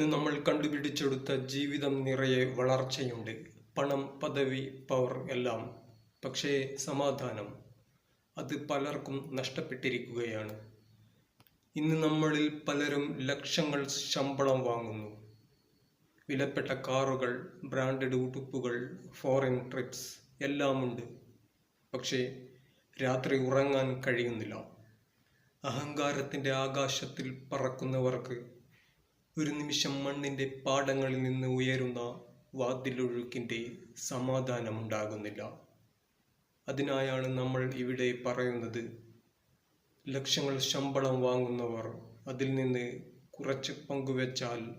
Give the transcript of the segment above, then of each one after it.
ഇന്ന് നമ്മൾ കണ്ടുപിടിച്ചെടുത്ത ജീവിതം നിറയെ വളർച്ചയുണ്ട്. പണം പദവി പവർ എല്ലാം. പക്ഷേ സമാധാനം അത് പലർക്കും നഷ്ടപ്പെട്ടിരിക്കുകയാണ്. ഇന്ന് നമ്മളിൽ പലരും ലക്ഷങ്ങൾ ശമ്പളം വാങ്ങുന്നു. വിലപ്പെട്ട കാറുകൾ ബ്രാൻഡഡ് ഉടുപ്പുകൾ ഫോറിൻ ട്രിപ്സ് എല്ലാമുണ്ട്. പക്ഷേ രാത്രി ഉറങ്ങാൻ കഴിയുന്നില്ല. അഹങ്കാരത്തിന്റെ ആകാശത്തിൽ പറക്കുന്നവർക്ക് ഒരു നിമിഷം മണ്ണിന്റെ പാടങ്ങളിൽ നിന്ന് ഉയരുന്ന വാതിലൊഴുക്കിന്റെ സമാധാനമുണ്ടാകുന്നില്ല. അതിനായാണ് നമ്മൾ ഇവിടെ പറയുന്നത് ലക്ഷങ്ങൾ ശമ്പളം വാങ്ങുന്നവർ അതിൽ നിന്ന് കുറച്ച് പങ്കുവെച്ചാൽ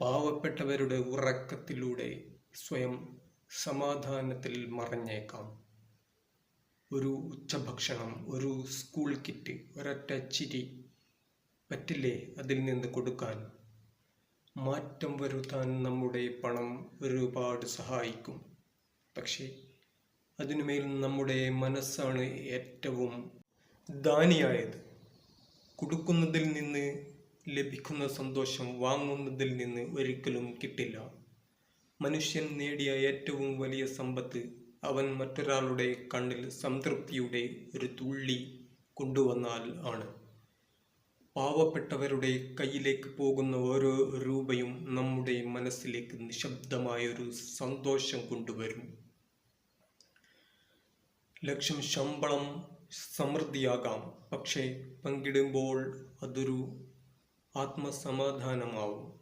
പാവപ്പെട്ടവരുടെ ഉറക്കത്തിലൂടെ സ്വയം സമാധാനത്തിൽ മറഞ്ഞേക്കാം. ഒരു ഉച്ചഭക്ഷണം ഒരു സ്കൂൾ കിറ്റ് ഒരൊറ്റ ചിരി പറ്റില്ലേ അതിൽ നിന്ന് കൊടുക്കാൻ? മാറ്റം വരുത്താൻ നമ്മുടെ പണം ഒരുപാട് സഹായിക്കും. പക്ഷേ അതിനുമേൽ നമ്മുടെ മനസ്സാണ് ഏറ്റവും ദാനിയായത്. കൊടുക്കുന്നതിൽ നിന്ന് ലഭിക്കുന്ന സന്തോഷം വാങ്ങുന്നതിൽ നിന്ന് ഒരിക്കലും കിട്ടില്ല. മനുഷ്യൻ നേടിയ ഏറ്റവും വലിയ സമ്പത്ത് അവൻ മറ്റൊരാളുടെ കണ്ണിൽ സംതൃപ്തിയുടെ ഒരു തുള്ളി കൊണ്ടുവന്നാൽ ആണ്. പാവപ്പെട്ടവരുടെ കയ്യിലേക്ക് പോകുന്ന ഓരോ രൂപയും നമ്മുടെ മനസ്സിലേക്ക് നിശബ്ദമായൊരു സന്തോഷം കൊണ്ടുവരും. ലക്ഷം ശമ്പളം സമൃദ്ധിയാകാം പക്ഷേ പങ്കിടുമ്പോൾ അതൊരു ആത്മസമാധാനമാവും.